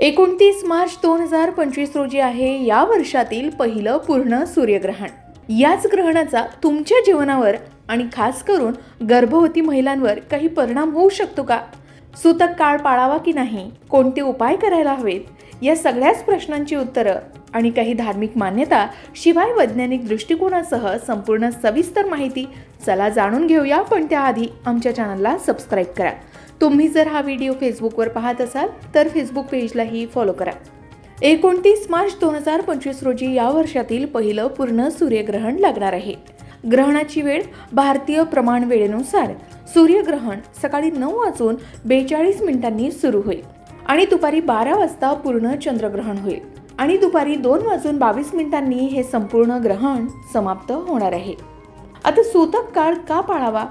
एकोणतीस मार्च दोन हजार पंचवीस रोजी आहे या वर्षातील पहिलं पूर्ण सूर्यग्रहण. याच ग्रहणाचा तुमच्या जीवनावर आणि खास करून गर्भवती महिलांवर काही परिणाम होऊ शकतो का? सूतक काळ पाळावा की नाही? कोणते उपाय करायला हवेत? या सगळ्याच प्रश्नांची उत्तरं आणि काही धार्मिक मान्यता शिवाय वैज्ञानिक दृष्टिकोनासह संपूर्ण सविस्तर माहिती चला जाणून घेऊया. पण त्याआधी आमच्या चॅनलला सबस्क्राईब करा. तुम्ही जर हा व्हिडिओ फेसबुकवर पाहत असाल तर फेसबुक पेजलाही फॉलो करा. एकोणतीस मार्च दोन हजार पंचवीस रोजी या वर्षातील पहिलं पूर्ण सूर्यग्रहण लागणार आहे. ग्रहणाची वेळ भारतीय प्रमाण वेळेनुसार सूर्यग्रहण सकाळी नऊ वाजून बेचाळीस मिनिटांनी सुरू होईल आणि दुपारी बारा वाजता पूर्ण चंद्रग्रहण होईल आणि दुपारी दोन वाजून बावीस मिनिटांनी हे संपूर्ण ग्रहण समाप्त होणार आहे. आता सूतक काळ का पाळावा?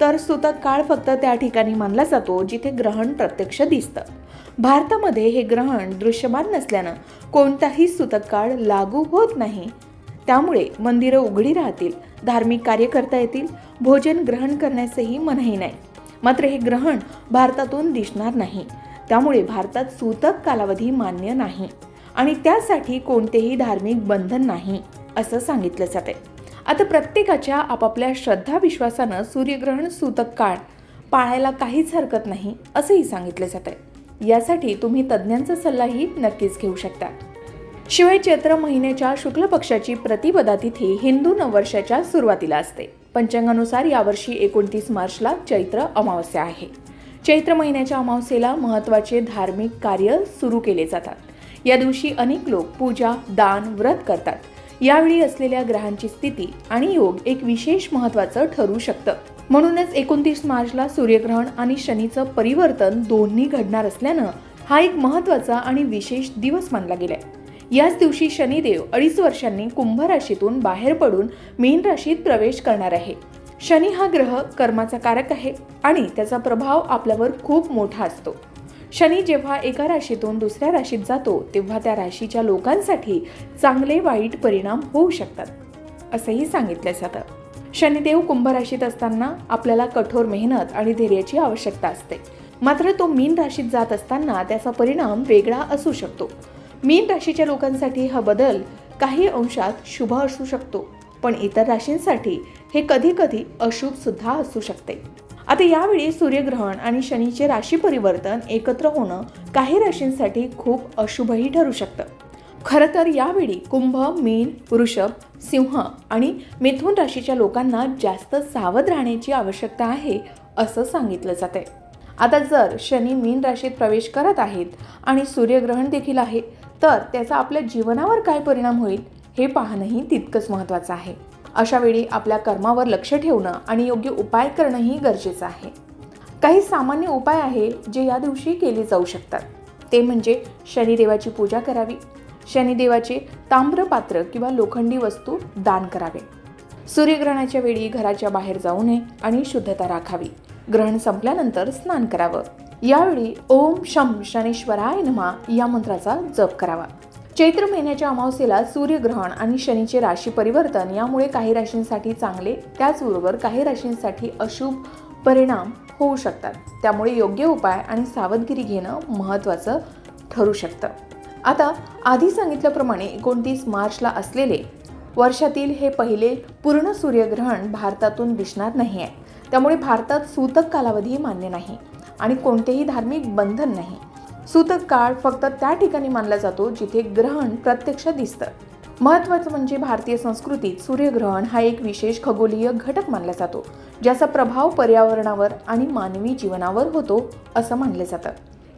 तर सूतक काळ फक्त त्या ठिकाणी मानला जातो जिथे ग्रहण प्रत्यक्ष दिसतं. भारतामध्ये हे ग्रहण दृश्यमान नसल्यानं कोणताही सूतक काळ लागू होत नाही. त्यामुळे मंदिरं उघडी राहतील धार्मिक कार्य करता येतील भोजन ग्रहण करण्यासही मनही नाही. मात्र हे ग्रहण भारतातून दिसणार नाही. त्यामुळे भारतात सूतक कालावधी मान्य नाही आणि त्यासाठी कोणतेही धार्मिक बंधन नाही असं सांगितलं जाते आता प्रत्येकाच्या आपापल्या श्रद्धा विश्वासानं सूर्यग्रहण सूतक काळ. पाळायला काहीच हरकत नाही असंही सांगितलं जातं यासाठी तुम्ही तज्ज्ञांचा सल्लाही नक्कीच घेऊ शकता. शिवाय चैत्र महिन्याच्या शुक्ल पक्षाची प्रतिपदा तिथी हिंदू नववर्षाच्या सुरुवातीला असते. पंचांगानुसार यावर्षी एकोणतीस मार्चला चैत्र अमावस्या आहे. चैत्र महिन्याच्या अमावस्येला महत्त्वाचे धार्मिक कार्य सुरू केले जातात. या दिवशी अनेक लोक पूजा दान व्रत करतात. यावेळी असलेल्या ग्रहांची स्थिती आणि योग एक विशेष महत्त्वाचं ठरू शकतं. म्हणूनच एकोणतीस मार्चला सूर्यग्रहण आणि शनीचं परिवर्तन दोन्ही घडणार असल्यानं हा एक महत्त्वाचा आणि विशेष दिवस मानला गेलाय. याच दिवशी शनिदेव अडीच वर्षांनी कुंभ राशीतून बाहेर पडून मीन राशीत प्रवेश करणार आहे. शनी हा ग्रह कर्माचा कारक आहे आणि त्याचा प्रभाव आपल्यावर खूप मोठा असतो. शनी जेव्हा एका राशीतून दुसऱ्या राशीत जातो तेव्हा त्या राशीच्या लोकांसाठी चांगले वाईट परिणाम होऊ शकतात असंही सांगितलं जातं शनिदेव कुंभ राशीत असताना आपल्याला कठोर मेहनत आणि धैर्याची आवश्यकता असते. मात्र तो मीन राशीत जात असताना त्याचा परिणाम वेगळा असू शकतो. मीन राशीच्या लोकांसाठी हा बदल काही अंशात शुभ असू शकतो पण इतर राशींसाठी हे कधी कधी अशुभ सुद्धा असू शकते. आता यावेळी सूर्यग्रहण आणि शनीचे राशी परिवर्तन एकत्र होणं काही राशींसाठी खूप अशुभही ठरू शकतं. खरं तर यावेळी कुंभ मीन वृषभ सिंह आणि मिथुन राशीच्या लोकांना जास्त सावध राहण्याची आवश्यकता आहे असं सांगितलं जाते आता जर शनी मीन राशीत प्रवेश करत आहेत आणि सूर्यग्रहण देखील आहे तर त्याचा आपल्या जीवनावर काय परिणाम होईल हे पाहणंही तितकंच महत्त्वाचं आहे. अशावेळी आपल्या कर्मावर लक्ष ठेवणं आणि योग्य उपाय करणंही गरजेचं आहे. काही सामान्य उपाय आहे जे या दिवशी केले जाऊ शकतात. ते म्हणजे शनिदेवाची पूजा करावी. शनिदेवाचे ताम्रपात्र किंवा लोखंडी वस्तू दान करावे. सूर्यग्रहणाच्या वेळी घराच्या बाहेर जाऊ नये आणि शुद्धता राखावी. ग्रहण संपल्यानंतर स्नान करावं. यावेळी ओम शम शनेश्वराय नमा या मंत्राचा जप करावा. चैत्र महिन्याच्या अमावस्येला सूर्यग्रहण आणि शनीचे राशी परिवर्तन यामुळे काही राशींसाठी चांगले त्याचबरोबर काही राशींसाठी अशुभ परिणाम होऊ शकतात. त्यामुळे योग्य उपाय आणि सावधगिरी घेणं महत्त्वाचं ठरू शकतं. आता आधी सांगितल्याप्रमाणे एकोणतीस मार्चला असलेले वर्षातील हे पहिले पूर्ण सूर्यग्रहण भारतातून दिसणार नाही आहे. त्यामुळे भारतात सूतक कालावधी मान्य नाही आणि कोणतेही धार्मिक बंधन नाही. सूतक काळ फक्त त्या ठिकाणी मानला जातो जिथे ग्रहण प्रत्यक्ष दिसतं. महत्त्वाचं म्हणजे भारतीय संस्कृतीत सूर्यग्रहण हा एक विशेष खगोलीय घटक मानला जातो ज्याचा प्रभाव पर्यावरणावर आणि मानवी जीवनावर होतो असं मानलं जातं.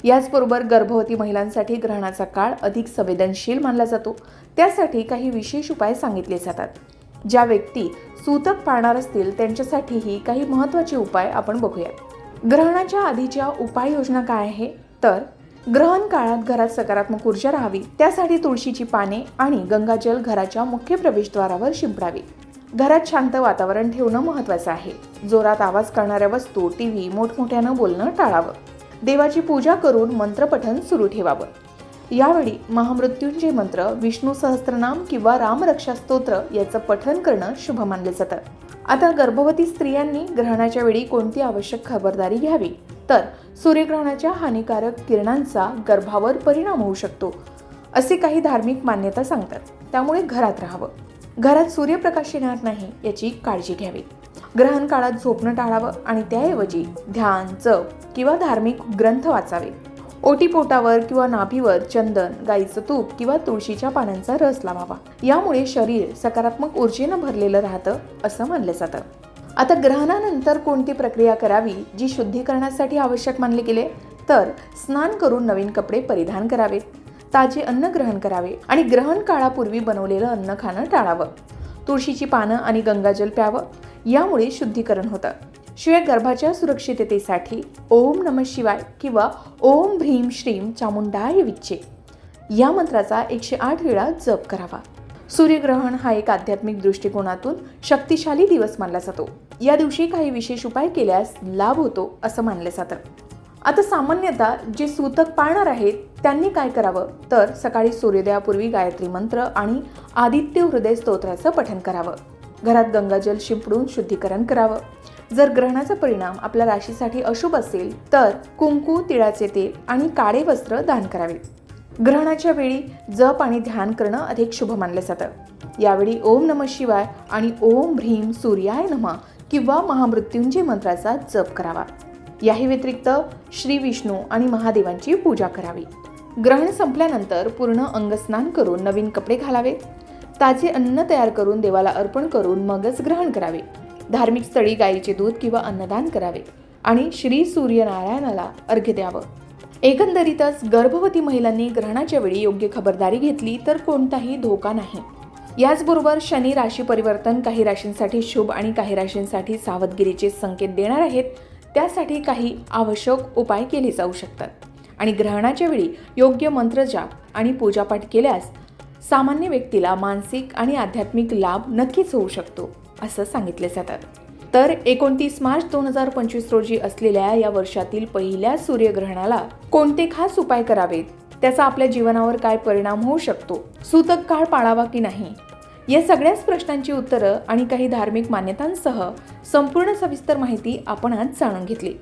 याचबरोबर गर्भवती महिलांसाठी ग्रहणाचा काळ अधिक संवेदनशील मानला जातो त्यासाठी काही विशेष उपाय सांगितले जातात. ज्या व्यक्ती सूतक पाळणार असतील त्यांच्यासाठीही काही महत्त्वाचे उपाय आपण बघूयात. ग्रहणाच्या आधीच्या उपाययोजना काय आहे? तर ग्रहण काळात घरात सकारात्मक ऊर्जा राहावी. त्यासाठी तुळशीची पाने आणि गंगाजल घराच्या मुख्य प्रवेशद्वारावर शिंपडावी. घरात शांत वातावरण ठेवणं महत्त्वाचं आहे. जोरात आवाज करणाऱ्या वस्तू टी व्ही मोठमोठ्यानं बोलणं टाळावं. देवाची पूजा करून मंत्रपठन सुरू ठेवावं. यावेळी महामृत्यूंचे मंत्र विष्णू सहस्त्रनाम किंवा रामरक्षा स्तोत्र याचं पठन करणं शुभ मानलं जातं. आता गर्भवती स्त्रियांनी ग्रहणाच्या वेळी कोणती आवश्यक खबरदारी घ्यावी? तर सूर्यग्रहणाच्या हानिकारक किरणांचा गर्भावर परिणाम होऊ शकतो असे काही धार्मिक मान्यता सांगतात. त्यामुळे घरात राहावं. घरात सूर्यप्रकाश येणार नाही याची काळजी घ्यावी. ग्रहण काळात झोपणं टाळावं आणि त्याऐवजी ध्यान जप किंवा धार्मिक ग्रंथ वाचावे. ओटीपोटावर किंवा नाभीवर चंदन गाईचं तूप किंवा तुळशीच्या पानांचा रस लावावा. यामुळे शरीर सकारात्मक ऊर्जेनं भरलेलं राहतं असं मानलं जातं. आता ग्रहणानंतर कोणती प्रक्रिया करावी जी शुद्धीकरणासाठी आवश्यक मानले गेले? तर स्नान करून नवीन कपडे परिधान करावेत ताजे अन्न ग्रहण करावे आणि ग्रहण काळापूर्वी बनवलेलं अन्न खाणं टाळावं. तुळशीची पानं आणि गंगाजल प्यावं यामुळे शुद्धीकरण होतं. शिवाय गर्भाच्या सुरक्षिततेसाठी ओम नम शिवाय किंवा ओम भ्रीम श्रीम चामुंडाय विच्चे या मंत्राचा एकशे आठ वेळा जप करावा. सूर्यग्रहण हा एक आध्यात्मिक दृष्टिकोनातून शक्तिशाली दिवस मानला जातो. या दिवशी काही विशेष उपाय केल्यास लाभ होतो असं मानलं जातं. आता सामान्यतः जे सूतक पाळणार आहेत त्यांनी काय करावं? तर सकाळी सूर्योदयापूर्वी गायत्री मंत्र आणि आदित्य हृदय स्तोत्राचं पठण करावं. घरात गंगाजल शिंपडून शुद्धीकरण करावं. जर ग्रहणाचा परिणाम आपल्या राशीसाठी अशुभ असेल तर कुंकू तिळाचे तेल आणि काळे वस्त्र दान करावे. ग्रहणाच्या वेळी जप आणि ध्यान करणं अधिक शुभ मानलं जातं. यावेळी ओम नम शिवाय आणि ओम भ्रीम सूर्याय नमः किंवा महामृत्युंजय मंत्राचा जप करावा. याही व्यतिरिक्त श्री विष्णू आणि महादेवांची पूजा करावी. ग्रहण संपल्यानंतर पूर्ण अंगस्नान करून नवीन कपडे घालावे. ताजे अन्न तयार करून देवाला अर्पण करून मगच ग्रहण करावे. धार्मिक स्थळी गायीचे दूध किंवा अन्नदान करावे आणि श्री सूर्यनारायणाला अर्घ्य द्यावं. एकंदरीतच गर्भवती महिलांनी ग्रहणाच्या वेळी योग्य खबरदारी घेतली तर कोणताही धोका नाही. याचबरोबर शनी राशी परिवर्तन काही राशींसाठी शुभ आणि काही राशींसाठी सावधगिरीचे संकेत देणार आहेत. त्यासाठी काही आवश्यक उपाय केले जाऊ शकतात. आणि ग्रहणाच्या वेळी योग्य मंत्रजाप आणि पूजापाठ केल्यास सामान्य व्यक्तीला मानसिक आणि आध्यात्मिक लाभ नक्कीच होऊ शकतो असं सांगितले जातात. तर एकोणतीस मार्च दोन हजार पंचवीस रोजी असलेल्या या वर्षातील पहिल्या सूर्यग्रहणाला कोणते खास उपाय करावेत? त्याचा आपल्या जीवनावर काय परिणाम होऊ शकतो? सूतक काळ पाळावा की नाही? या सगळ्याच प्रश्नांची उत्तरं आणि काही धार्मिक मान्यतांसह संपूर्ण सविस्तर माहिती आपण आज जाणून घेतली.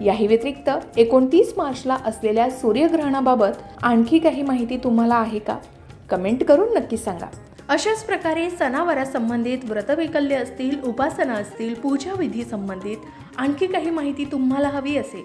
याही व्यतिरिक्त एकोणतीस मार्चला असलेल्या सूर्यग्रहणाबाबत आणखी काही माहिती तुम्हाला आहे का? कमेंट करून नक्की सांगा. अशाच प्रकारे सणावारासंबंधित व्रतवैकल्य असतील उपासना असतील पूजाविधी संबंधित आणखी काही माहिती तुम्हाला हवी असेल